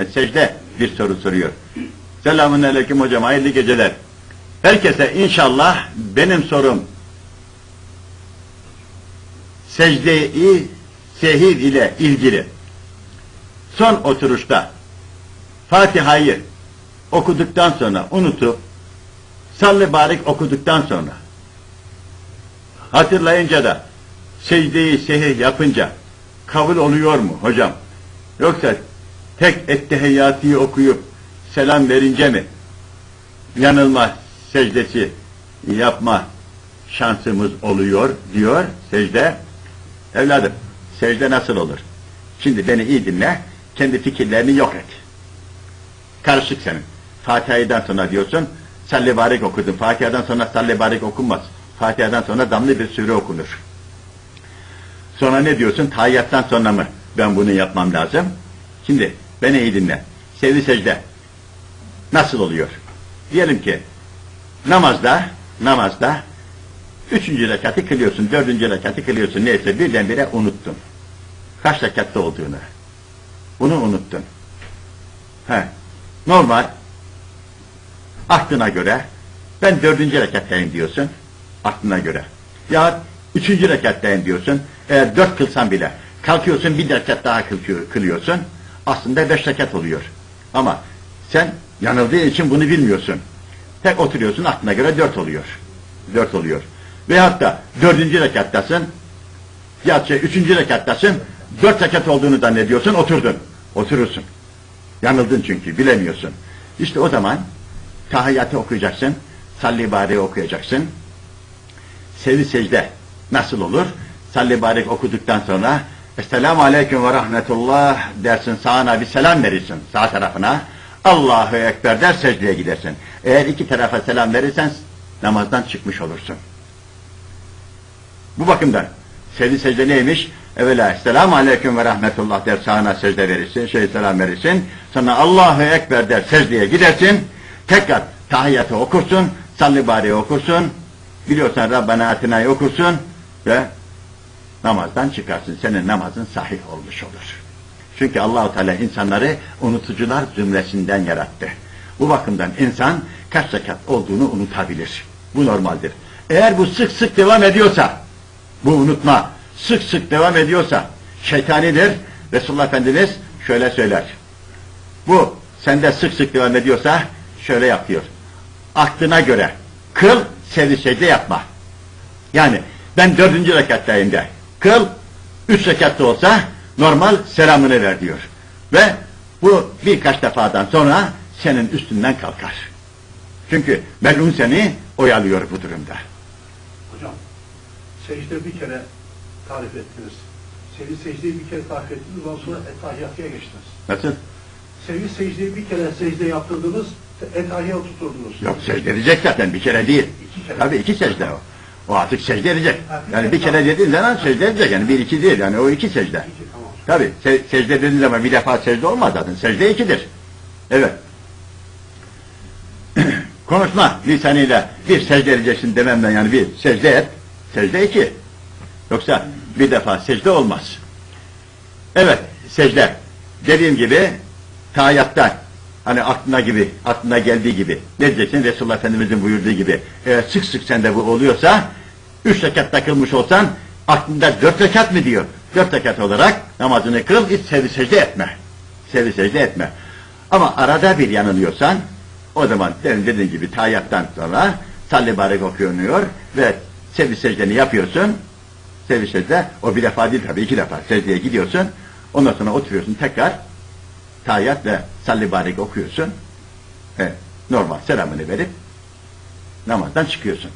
E, secde bir soru soruyor. Selamun aleyküm hocam, hayırlı geceler. Herkese inşallah benim sorum secde-i sehir ile ilgili. Son oturuşta Fatiha'yı okuduktan sonra unutup salli barik okuduktan sonra hatırlayınca da secdeyi sehih yapınca kabul oluyor mu hocam? Yoksa tek ettehiyyatıyı okuyup selam verince mi yanılma secdesi yapma şansımız oluyor diyor secde. Evladım secde nasıl olur? Şimdi beni iyi dinle, kendi fikirlerini yok et. Karışık senin. Fatiha'dan sonra diyorsun, salli barik okudun. Fatiha'dan sonra salli barik okunmaz. Fatiha'dan sonra damlı bir sure okunur. Sonra ne diyorsun? Tahiyyattan sonra mı ben bunu yapmam lazım? Şimdi beni iyi dinle. Sevgi secde nasıl oluyor? Diyelim ki namazda namazda üçüncü rekatı kılıyorsun, dördüncü rekatı kılıyorsun. Neyse birdenbire unuttun. Kaç rekatta olduğunu. Bunu unuttun. He. Normal aklına göre ben dördüncü rekattayım diyorsun. Aklına göre. Ya üçüncü rekattayım diyorsun. Eğer dört kılsan bile kalkıyorsun bir rekat daha kılıyor- kılıyorsun. Aslında beş rekat oluyor. Ama sen yanıldığı için bunu bilmiyorsun. Tek oturuyorsun aklına göre dört oluyor. Dört oluyor. Veyahut da dördüncü rekattasın. Ya şey, üçüncü rekattasın. Dört rekat olduğunu zannediyorsun oturdun. Oturursun. Yanıldın çünkü bilemiyorsun. İşte o zaman tahiyyatı okuyacaksın. Salli bari okuyacaksın. Sevi secde nasıl olur? Salli barik okuduktan sonra Esselamu Aleyküm ve Rahmetullah dersin sağına bir selam verirsin sağ tarafına. Allahu Ekber der secdeye gidersin. Eğer iki tarafa selam verirsen namazdan çıkmış olursun. Bu bakımdan sevi secde neymiş? Evvela Esselamu Aleyküm ve Rahmetullah der sağına secde verirsin, şey selam verirsin. Sonra Allahu Ekber der secdeye gidersin. Tekrar tahiyyatı okursun, salli bari okursun. Biliyorsan Rabbana Atina'yı okursun ve namazdan çıkarsın. Senin namazın sahih olmuş olur. Çünkü Allahu Teala insanları unutucular zümresinden yarattı. Bu bakımdan insan kaç rekat olduğunu unutabilir. Bu normaldir. Eğer bu sık sık devam ediyorsa, bu unutma sık sık devam ediyorsa şeytanidir. Resulullah Efendimiz şöyle söyler. Bu sende sık sık devam ediyorsa şöyle yapıyor. Aklına göre kıl, secde yapma. Yani ben dördüncü rekattayım de. Kıl, üç rekatta olsa normal selamını ver diyor. Ve bu birkaç defadan sonra senin üstünden kalkar. Çünkü melun seni oyalıyor bu durumda. Hocam, secde bir kere tarif ettiniz. Sevi secdeyi bir kere tarif ettiniz, ondan sonra etahiyatıya geçtiniz. Nasıl? Sevi secdeyi bir kere secde yaptırdınız, etahiyat tuturdunuz. Yok secde edecek zaten bir kere değil. İki kere. Tabii iki secde o. O artık secde edecek. Yani bir kere dediğin zaman secde edecek. Yani bir iki değil. Yani o iki secde. Tabii se- secde dediğin zaman bir defa secde olmaz zaten. Secde ikidir. Evet. Konuşma lisanıyla bir secde edeceksin dememden yani bir secde et. Secde iki. Yoksa bir defa secde olmaz. Evet secde. Dediğim gibi tayyattan hani aklına gibi, aklına geldiği gibi ne diyeceksin? Resulullah Efendimizin buyurduğu gibi eğer sık sık sende bu oluyorsa üç rekat takılmış olsan aklında dört rekat mı diyor? Dört rekat olarak namazını kıl, hiç sevi secde etme. Sevi secde etme. Ama arada bir yanılıyorsan o zaman senin dediğin gibi tayyattan sonra salli barek okunuyor ve sevi secdeni yapıyorsun. Sevi secde o bir defa değil tabii iki defa secdeye gidiyorsun. Ondan sonra oturuyorsun tekrar tayyat ve salli barek okuyorsun. Evet, normal selamını verip namazdan çıkıyorsun.